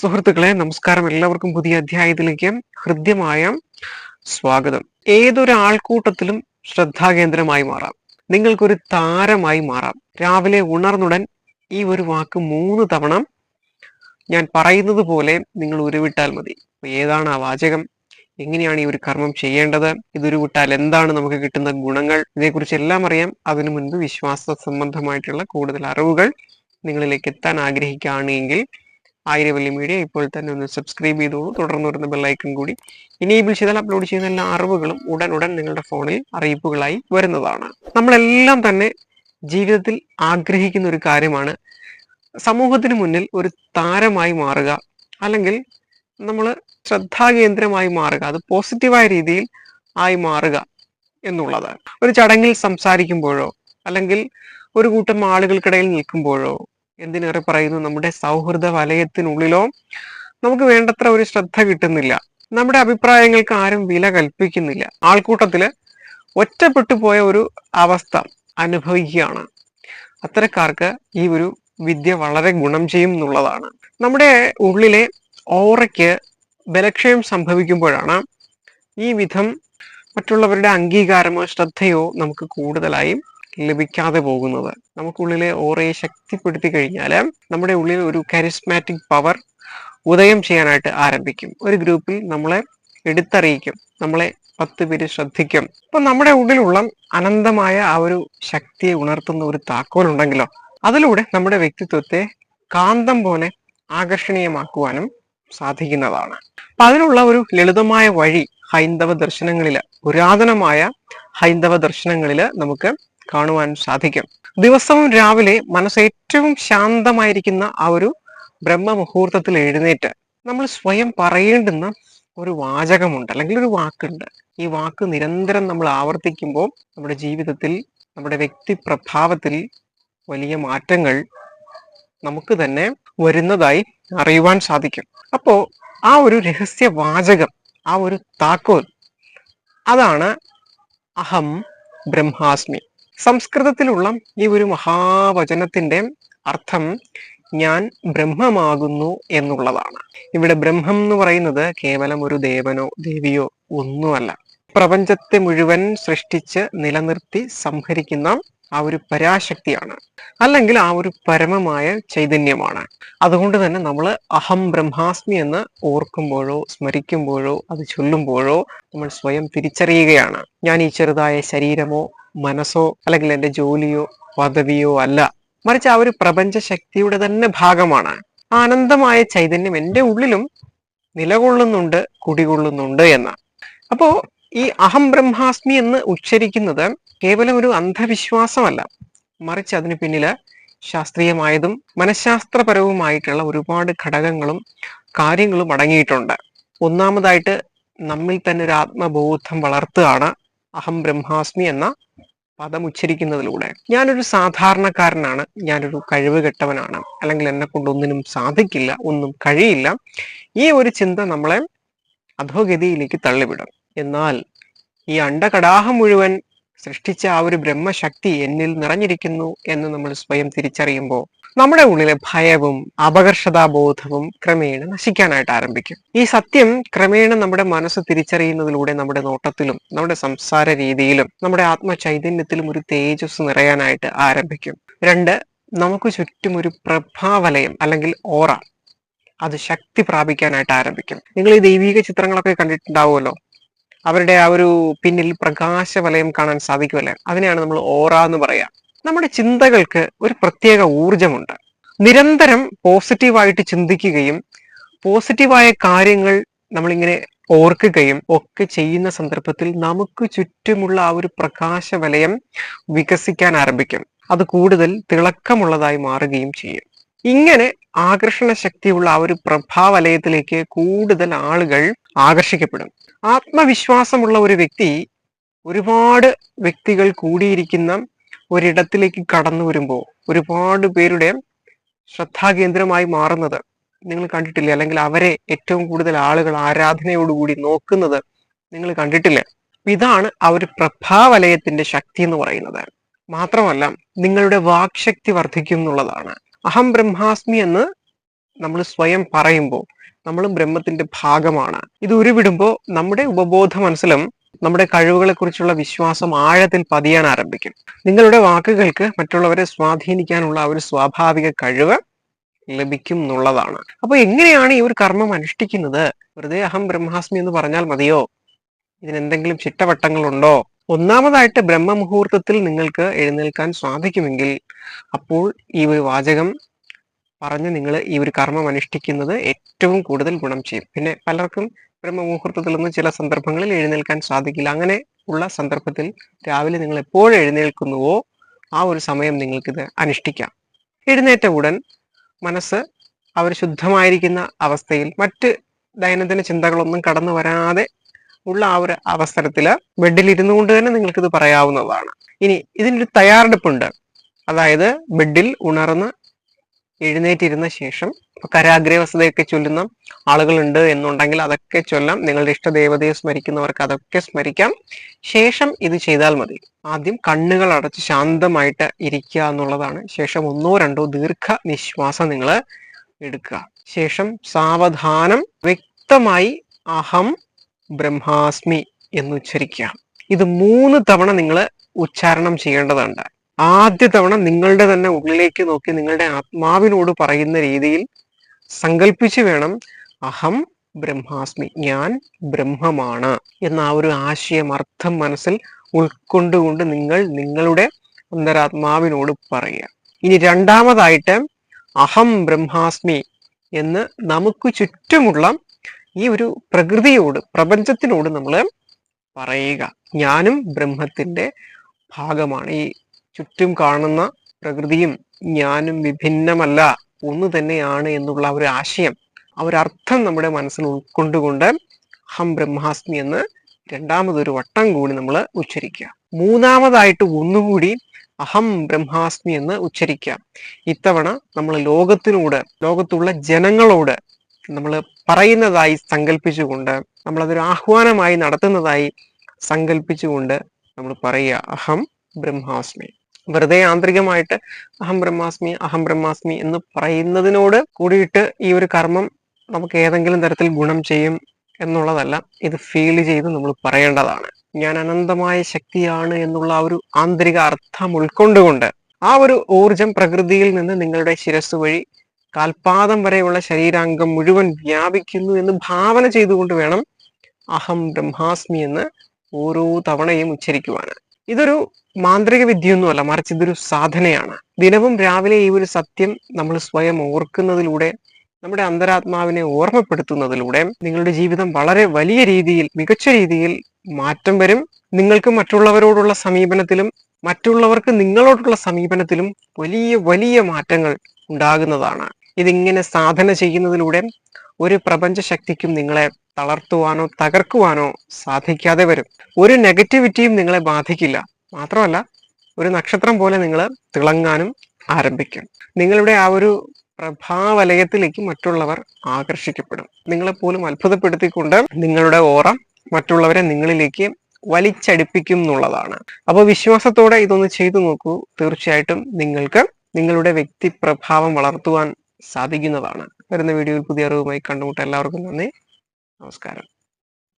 സുഹൃത്തുക്കളെ നമസ്കാരം. എല്ലാവർക്കും പുതിയ അധ്യായത്തിലേക്ക് ഹൃദ്യമായ സ്വാഗതം. ഏതൊരു ആൾക്കൂട്ടത്തിലും ശ്രദ്ധാകേന്ദ്രമായി മാറാം. നിങ്ങൾക്കൊരു താരമായി മാറാം. രാവിലെ ഉണർന്നുടൻ ഈ ഒരു വാക്ക് മൂന്ന് തവണ ഞാൻ പറയുന്നത് പോലെ നിങ്ങൾ ഉരുവിട്ടാൽ മതി. ഏതാണ് ആ വാചകം? എങ്ങനെയാണ് ഈ ഒരു കർമ്മം ചെയ്യേണ്ടത്? ഇതൊരു വിട്ടാൽ എന്താണ് നമുക്ക് കിട്ടുന്ന ഗുണങ്ങൾ? ഇതേക്കുറിച്ച് എല്ലാം അറിയാം. അതിനു മുൻപ് വിശ്വാസ സംബന്ധമായിട്ടുള്ള കൂടുതൽ അറിവുകൾ നിങ്ങളിലേക്ക് എത്താൻ ആഗ്രഹിക്കുകയാണെങ്കിൽ ആയിരവല്ലി മീഡിയ ഇപ്പോൾ തന്നെ ഒന്ന് സബ്സ്ക്രൈബ് ചെയ്തോളൂ. തുടർന്ന് വരുന്ന ബെല്ലൈക്കൺ കൂടി ഇനേബിൾ ചെയ്താൽ അപ്ലോഡ് ചെയ്യുന്ന എല്ലാ അറിവുകളും ഉടൻ ഉടൻ നിങ്ങളുടെ ഫോണിൽ അറിയിപ്പുകളായി വരുന്നതാണ്. നമ്മളെല്ലാം തന്നെ ജീവിതത്തിൽ ആഗ്രഹിക്കുന്ന ഒരു കാര്യമാണ്. സമൂഹത്തിന് മുന്നിൽ ഒരു താരമായി മാറുക അല്ലെങ്കിൽ നമ്മൾ ശ്രദ്ധാകേന്ദ്രമായി മാറുക അത് പോസിറ്റീവായ രീതിയിൽ ആയി മാറുക എന്നുള്ളത്. ഒരു ചടങ്ങിൽ സംസാരിക്കുമ്പോഴോ അല്ലെങ്കിൽ ഒരു കൂട്ടം ആളുകൾക്കിടയിൽ നിൽക്കുമ്പോഴോ എന്തിനേറെ പറയുന്നു? നമ്മുടെ സൗഹൃദ വലയത്തിനുള്ളിലോ നമുക്ക് വേണ്ടത്ര ഒരു ശ്രദ്ധ കിട്ടുന്നില്ല. നമ്മുടെ അഭിപ്രായങ്ങൾക്ക് ആരും വില കൽപ്പിക്കുന്നില്ല. ആൾക്കൂട്ടത്തിൽ ഒറ്റപ്പെട്ടു പോയ ഒരു അവസ്ഥ അനുഭവിക്കുകയാണ്. അത്തരക്കാർക്ക് ഈ ഒരു വിദ്യ വളരെ ഗുണം ചെയ്യും എന്നുള്ളതാണ്. നമ്മുടെ ഉള്ളിലെ ഓറയ്ക്ക് ബലക്ഷയം സംഭവിക്കുമ്പോഴാണ് ഈ വിധം മറ്റുള്ളവരുടെ അംഗീകാരമോ ശ്രദ്ധയോ നമുക്ക് കൂടുതലായും ലഭിക്കാതെ പോകുന്നത്. നമുക്കുള്ളിലെ ഓറയെ ശക്തിപ്പെടുത്തി കഴിഞ്ഞാൽ നമ്മുടെ ഉള്ളിൽ ഒരു കരിസ്മാറ്റിക് പവർ ഉദയം ചെയ്യാനായിട്ട് ആരംഭിക്കും. ഒരു ഗ്രൂപ്പിൽ നമ്മളെ എടുത്തറിയിക്കും. നമ്മളെ പത്ത് പേര് ശ്രദ്ധിക്കും. അപ്പൊ നമ്മുടെ ഉള്ളിലുള്ള അനന്തമായ ആ ഒരു ശക്തിയെ ഉണർത്തുന്ന ഒരു താക്കോൽ ഉണ്ടെങ്കിലോ അതിലൂടെ നമ്മുടെ വ്യക്തിത്വത്തെ കാന്തം പോലെ ആകർഷണീയമാക്കുവാനും സാധിക്കുന്നതാണ്. അപ്പൊ അതിനുള്ള ഒരു ലളിതമായ വഴി ഹൈന്ദവ ദർശനങ്ങളിൽ പുരാതനമായ ഹൈന്ദവ ദർശനങ്ങളിൽ നമുക്ക് കാണുവാൻ സാധിക്കും. ദിവസവും രാവിലെ മനസ്സ് ഏറ്റവും ശാന്തമായിരിക്കുന്ന ആ ഒരു ബ്രഹ്മ മുഹൂർത്തത്തിൽ എഴുന്നേറ്റ് നമ്മൾ സ്വയം പറയേണ്ടുന്ന ഒരു വാചകമുണ്ട് അല്ലെങ്കിൽ ഒരു വാക്കുണ്ട്. ഈ വാക്ക് നിരന്തരം നമ്മൾ ആവർത്തിക്കുമ്പോൾ നമ്മുടെ ജീവിതത്തിൽ നമ്മുടെ വ്യക്തി പ്രഭാവത്തിൽ വലിയ മാറ്റങ്ങൾ നമുക്ക് തന്നെ വരുന്നതായി അറിയുവാൻ സാധിക്കും. അപ്പോൾ ആ ഒരു രഹസ്യ വാചകം ആ ഒരു താക്കോൽ അതാണ് അഹം ബ്രഹ്മാസ്മി. സംസ്കൃതത്തിലുള്ള ഈ ഒരു മഹാവചനത്തിന്റെ അർത്ഥം ഞാൻ ബ്രഹ്മമാകുന്നു എന്നുള്ളതാണ്. ഇവിടെ ബ്രഹ്മം എന്ന് പറയുന്നത് കേവലം ഒരു ദേവനോ ദേവിയോ ഒന്നുമല്ല. പ്രപഞ്ചത്തെ മുഴുവൻ സൃഷ്ടിച്ച് നിലനിർത്തി സംഹരിക്കുന്ന ആ ഒരു പരാശക്തിയാണ്. അല്ലെങ്കിൽ ആ ഒരു പരമമായ ചൈതന്യമാണ്. അതുകൊണ്ട് തന്നെ നമ്മൾ അഹം ബ്രഹ്മാസ്മി എന്ന് ഓർക്കുമ്പോഴോ സ്മരിക്കുമ്പോഴോ അത് ചൊല്ലുമ്പോഴോ നമ്മൾ സ്വയം തിരിച്ചറിയുകയാണ്. ഞാൻ ഈ ചെറുതായ ശരീരമോ മനസ്സോ അല്ലെങ്കിൽ എന്റെ ജോലിയോ പദവിയോ അല്ല. മറിച്ച് ആ ഒരു പ്രപഞ്ച ശക്തിയുടെ തന്നെ ഭാഗമാണ്. ആനന്ദമായ ചൈതന്യം എന്റെ ഉള്ളിലും നിലകൊള്ളുന്നുണ്ട് കുടികൊള്ളുന്നുണ്ട് എന്ന്. അപ്പോ ഈ അഹം ബ്രഹ്മാസ്മി എന്ന് ഉച്ചരിക്കുന്നത് കേവലം ഒരു അന്ധവിശ്വാസമല്ല. മറിച്ച് അതിന് പിന്നിൽ ശാസ്ത്രീയമായതും മനഃശാസ്ത്രപരവുമായിട്ടുള്ള ഒരുപാട് ഘടകങ്ങളും കാര്യങ്ങളും അടങ്ങിയിട്ടുണ്ട്. ഒന്നാമതായിട്ട് നമ്മിൽ തന്നെ ഒരു ആത്മബോധം വളർത്തുകയാണ് അഹം ബ്രഹ്മാസ്മി എന്ന പദം ഉച്ചരിക്കുന്നതിലൂടെ. ഞാനൊരു സാധാരണക്കാരനാണ്. ഞാനൊരു കഴിവ് കെട്ടവനാണ് അല്ലെങ്കിൽ എന്നെ കൊണ്ട് ഒന്നിനും സാധിക്കില്ല ഒന്നും കഴിയില്ല. ഈ ഒരു ചിന്ത നമ്മളെ അധോഗതിയിലേക്ക് തള്ളിവിടും. എന്നാൽ ഈ അണ്ടകടാഹം മുഴുവൻ സൃഷ്ടിച്ച ആ ഒരു ബ്രഹ്മശക്തി എന്നിൽ നിറഞ്ഞിരിക്കുന്നു എന്ന് നമ്മൾ സ്വയം തിരിച്ചറിയുമ്പോൾ നമ്മുടെ ഉള്ളിലെ ഭയവും അപകർഷതാബോധവും ക്രമേണ നശിക്കാനായിട്ട് ആരംഭിക്കും. ഈ സത്യം ക്രമേണ നമ്മുടെ മനസ്സ് തിരിച്ചറിയുന്നതിലൂടെ നമ്മുടെ നോട്ടത്തിലും നമ്മുടെ സംസാര രീതിയിലും നമ്മുടെ ആത്മചൈതന്യത്തിലും ഒരു തേജസ് നിറയാനായിട്ട് ആരംഭിക്കും. രണ്ട് നമുക്ക് ചുറ്റും ഒരു പ്രഭാവലയം അല്ലെങ്കിൽ ഓറ അത് ശക്തി പ്രാപിക്കാനായിട്ട് ആരംഭിക്കും. നിങ്ങൾ ഈ ദൈവിക ചിത്രങ്ങളൊക്കെ കണ്ടിട്ടുണ്ടാവുമല്ലോ? അവരുടെ ആ ഒരു പിന്നിൽ പ്രകാശവലയം കാണാൻ സാധിക്കുമല്ലേ? അതിനെയാണ് നമ്മൾ ഓറ എന്ന് പറയാ. നമ്മുടെ ചിന്തകൾക്ക് ഒരു പ്രത്യേക ഊർജമുണ്ട് നിരന്തരം പോസിറ്റീവായിട്ട് ചിന്തിക്കുകയും പോസിറ്റീവായ കാര്യങ്ങൾ നമ്മളിങ്ങനെ ഓർക്കുകയും ഒക്കെ ചെയ്യുന്ന സന്ദർഭത്തിൽ നമുക്ക് ചുറ്റുമുള്ള ആ ഒരു പ്രകാശവലയം വികസിക്കാൻ ആരംഭിക്കും. അത് കൂടുതൽ തിളക്കമുള്ളതായി മാറുകയും ചെയ്യും. ഇങ്ങനെ ആകർഷണ ശക്തിയുള്ള ആ ഒരു പ്രഭാവലയത്തിലേക്ക് കൂടുതൽ ആളുകൾ ആകർഷിക്കപ്പെടും. ആത്മവിശ്വാസമുള്ള ഒരു വ്യക്തി ഒരുപാട് വ്യക്തികൾ കൂടിയിരിക്കുന്ന ഒരിടത്തിലേക്ക് കടന്നു വരുമ്പോൾ ഒരുപാട് പേരുടെ ശ്രദ്ധാകേന്ദ്രമായി മാറുന്നത് നിങ്ങൾ കണ്ടിട്ടില്ലേ? അല്ലെങ്കിൽ അവരെ ഏറ്റവും കൂടുതൽ ആളുകൾ ആരാധനയോടുകൂടി നോക്കുന്നത് നിങ്ങൾ കണ്ടിട്ടില്ല? ഇതാണ് ആ ഒരു പ്രഭാവലയത്തിന്റെ ശക്തി എന്ന് പറയുന്നത്. മാത്രമല്ല നിങ്ങളുടെ വാക്ശക്തി വർദ്ധിക്കും എന്നുള്ളതാണ് അഹം ബ്രഹ്മാസ്മി എന്ന് നമ്മൾ സ്വയം പറയുമ്പോൾ നമ്മളും ബ്രഹ്മത്തിന്റെ ഭാഗമാണ്. ഇത് ഉരുവിടുമ്പോൾ നമ്മുടെ ഉപബോധ മനസ്സിലും നമ്മുടെ കഴിവുകളെ കുറിച്ചുള്ള വിശ്വാസം ആഴത്തിൽ പതിയാൻ ആരംഭിക്കും. നിങ്ങളുടെ വാക്കുകൾക്ക് മറ്റുള്ളവരെ സ്വാധീനിക്കാനുള്ള ഒരു സ്വാഭാവിക കഴിവ് ലഭിക്കും എന്നുള്ളതാണ്. അപ്പൊ എങ്ങനെയാണ് ഈ ഒരു കർമ്മം അനുഷ്ഠിക്കുന്നത്? വെറുതെ അഹം ബ്രഹ്മാസ്മി എന്ന് പറഞ്ഞാൽ മതിയോ? ഇതിനെന്തെങ്കിലും ചിട്ടവട്ടങ്ങളുണ്ടോ? ഒന്നാമതായിട്ട് ബ്രഹ്മമുഹൂർത്തത്തിൽ നിങ്ങൾക്ക് എഴുന്നേൽക്കാൻ സാധിക്കുമെങ്കിൽ അപ്പോൾ ഈ ഒരു വാചകം പറഞ്ഞ് നിങ്ങൾ ഈ ഒരു കർമ്മം അനുഷ്ഠിക്കുന്നത് ഏറ്റവും കൂടുതൽ ഗുണം ചെയ്യും. പിന്നെ പലർക്കും ബ്രഹ്മമുഹൂർത്തത്തിൽ നിന്ന് ചില സന്ദർഭങ്ങളിൽ എഴുന്നേൽക്കാൻ സാധിക്കില്ല. അങ്ങനെ ഉള്ള സന്ദർഭത്തിൽ രാവിലെ നിങ്ങൾ എപ്പോൾ എഴുന്നേൽക്കുന്നുവോ ആ ഒരു സമയം നിങ്ങൾക്കിത് അനുഷ്ഠിക്കാം. എഴുന്നേറ്റ ഉടൻ മനസ്സ് അവർ ശുദ്ധമായിരിക്കുന്ന അവസ്ഥയിൽ മറ്റ് ദൈനംദിന ചിന്തകളൊന്നും കടന്നു വരാതെ ഉള്ള ആ ഒരു അവസരത്തിൽ ബെഡിൽ ഇരുന്നു കൊണ്ട് തന്നെ നിങ്ങൾക്കിത് പറയാവുന്നതാണ്. ഇനി ഇതിനൊരു തയ്യാറെടുപ്പുണ്ട്. അതായത് ബെഡിൽ ഉണർന്ന് എഴുന്നേറ്റിരുന്ന ശേഷം കരാഗ്രവസ്ഥതയൊക്കെ ചൊല്ലുന്ന ആളുകളുണ്ട് എന്നുണ്ടെങ്കിൽ അതൊക്കെ ചൊല്ലാം നിങ്ങളുടെ ഇഷ്ടദേവതയെ സ്മരിക്കുന്നവർക്ക് അതൊക്കെ സ്മരിക്കാം. ശേഷം ഇത് ചെയ്താൽ മതി. ആദ്യം കണ്ണുകൾ അടച്ച് ശാന്തമായിട്ട് ഇരിക്കുക എന്നുള്ളതാണ്. ശേഷം ഒന്നോ രണ്ടോ ദീർഘ നിശ്വാസം നിങ്ങൾ എടുക്കുക. ശേഷം സാവധാനം വ്യക്തമായി അഹം ബ്രഹ്മാസ്മി എന്ന് ഉച്ചരിക്കുക ഇത് മൂന്ന് തവണ നിങ്ങൾ ഉച്ചാരണം ചെയ്യേണ്ടതുണ്ട്. ആദ്യ തവണ നിങ്ങളുടെ തന്നെ ഉള്ളിലേക്ക് നോക്കി നിങ്ങളുടെ ആത്മാവിനോട് പറയുന്ന രീതിയിൽ സങ്കല്പിച്ച് വേണം അഹം ബ്രഹ്മാസ്മി ഞാൻ ബ്രഹ്മമാണ് എന്ന ആ ഒരു ആശയം അർത്ഥം മനസ്സിൽ ഉൾക്കൊണ്ടുകൊണ്ട് നിങ്ങൾ നിങ്ങളുടെ അന്തരാത്മാവിനോട് പറയുക. ഇനി രണ്ടാമതായിട്ട് അഹം ബ്രഹ്മാസ്മി എന്ന് നമുക്ക് ചുറ്റുമുള്ള ഈ ഒരു പ്രകൃതിയോട് പ്രപഞ്ചത്തിനോട് നമ്മൾ പറയുക. ഞാനും ബ്രഹ്മത്തിന്റെ ഭാഗമാണ്. ഈ ചുറ്റും കാണുന്ന പ്രകൃതിയും ഞാനും വിഭിന്നമല്ല ഒന്ന് തന്നെയാണ് എന്നുള്ള ഒരു ആശയം ആ ഒരു അർത്ഥം നമ്മുടെ മനസ്സിൽ ഉൾക്കൊണ്ടുകൊണ്ട് ഹം ബ്രഹ്മാസ്മി എന്ന് രണ്ടാമതൊരു വട്ടം കൂടി നമ്മൾ ഉച്ചരിക്കുക. മൂന്നാമതായിട്ട് ഒന്നുകൂടി അഹം ബ്രഹ്മാസ്മി എന്ന് ഉച്ചരിക്കുക. ഇത്തവണ നമ്മൾ ലോകത്തിനോട് ലോകത്തുള്ള ജനങ്ങളോട് നമ്മൾ പറയുന്നതായി സങ്കല്പിച്ചുകൊണ്ട് നമ്മൾ അതൊരു ആഹ്വാനമായി നടത്തുന്നതായി സങ്കല്പിച്ചുകൊണ്ട് നമ്മൾ പറയുക അഹം ബ്രഹ്മാസ്മി. വെറുതെ ആന്തരികമായിട്ട് അഹം ബ്രഹ്മാസ്മി അഹം ബ്രഹ്മാസ്മി എന്ന് പറയുന്നതിനോട് കൂടിയിട്ട് ഈ ഒരു കർമ്മം നമുക്ക് ഏതെങ്കിലും തരത്തിൽ ഗുണം ചെയ്യും എന്നുള്ളതല്ല ഇത് ഫീൽ ചെയ്ത് നമ്മൾ പറയേണ്ടതാണ്. ഞാൻ അനന്തമായ ശക്തിയാണ് എന്നുള്ള ആ ഒരു ആന്തരിക അർത്ഥം ഉൾക്കൊണ്ടുകൊണ്ട് ആ ഒരു ഊർജം പ്രകൃതിയിൽ നിന്ന് നിങ്ങളുടെ ശിരസ് വഴി കാൽപാദം വരെയുള്ള ശരീരാംഗം മുഴുവൻ വ്യാപിക്കുന്നു എന്ന് ഭാവന ചെയ്തുകൊണ്ട് വേണം അഹം ബ്രഹ്മാസ്മി എന്ന് ഓരോ തവണയും ഉച്ചരിക്കുവാണ് ഇതൊരു മാന്ത്രിക വിദ്യയൊന്നുമല്ല മറിച്ച് ഇതൊരു സാധനയാണ്. ദിനവും രാവിലെ ഈ ഒരു സത്യം നമ്മൾ സ്വയം ഓർക്കുന്നതിലൂടെ നമ്മുടെ അന്തരാത്മാവിനെ ഓർമ്മപ്പെടുത്തുന്നതിലൂടെ നിങ്ങളുടെ ജീവിതം വളരെ വലിയ രീതിയിൽ മികച്ച രീതിയിൽ മാറ്റം വരും. നിങ്ങൾക്ക് മറ്റുള്ളവരോടുള്ള സമീപനത്തിലും മറ്റുള്ളവർക്ക് നിങ്ങളോടുള്ള സമീപനത്തിലും വലിയ വലിയ മാറ്റങ്ങൾ ഉണ്ടാകുന്നതാണ്. ഇതിങ്ങനെ സാധന ചെയ്യുന്നതിലൂടെ ഒരു പ്രപഞ്ച ശക്തിക്കും നിങ്ങളെ തളർത്തുവാനോ തകർക്കുവാനോ സാധിക്കാതെ വരും. ഒരു നെഗറ്റിവിറ്റിയും നിങ്ങളെ ബാധിക്കില്ല. മാത്രമല്ല ഒരു നക്ഷത്രം പോലെ നിങ്ങൾ തിളങ്ങാനും ആരംഭിക്കും. നിങ്ങളുടെ ആ ഒരു പ്രഭാവലയത്തിലേക്ക് മറ്റുള്ളവർ ആകർഷിക്കപ്പെടും. നിങ്ങളെ പോലും അത്ഭുതപ്പെടുത്തിക്കൊണ്ട് നിങ്ങളുടെ ഓറ മറ്റുള്ളവരെ നിങ്ങളിലേക്ക് വലിച്ചടിപ്പിക്കും എന്നുള്ളതാണ്. അപ്പോൾ വിശ്വാസത്തോടെ ഇതൊന്ന് ചെയ്തു നോക്കൂ. തീർച്ചയായിട്ടും നിങ്ങൾക്ക് നിങ്ങളുടെ വ്യക്തിപ്രഭാവം വളർത്തുവാൻ സാധിക്കുന്നതാണ്. വരുന്ന വീഡിയോയിൽ പുതിയ അറിവുമായി കണ്ടുമുട്ട എല്ലാവർക്കും നന്ദി. നമസ്കാരം.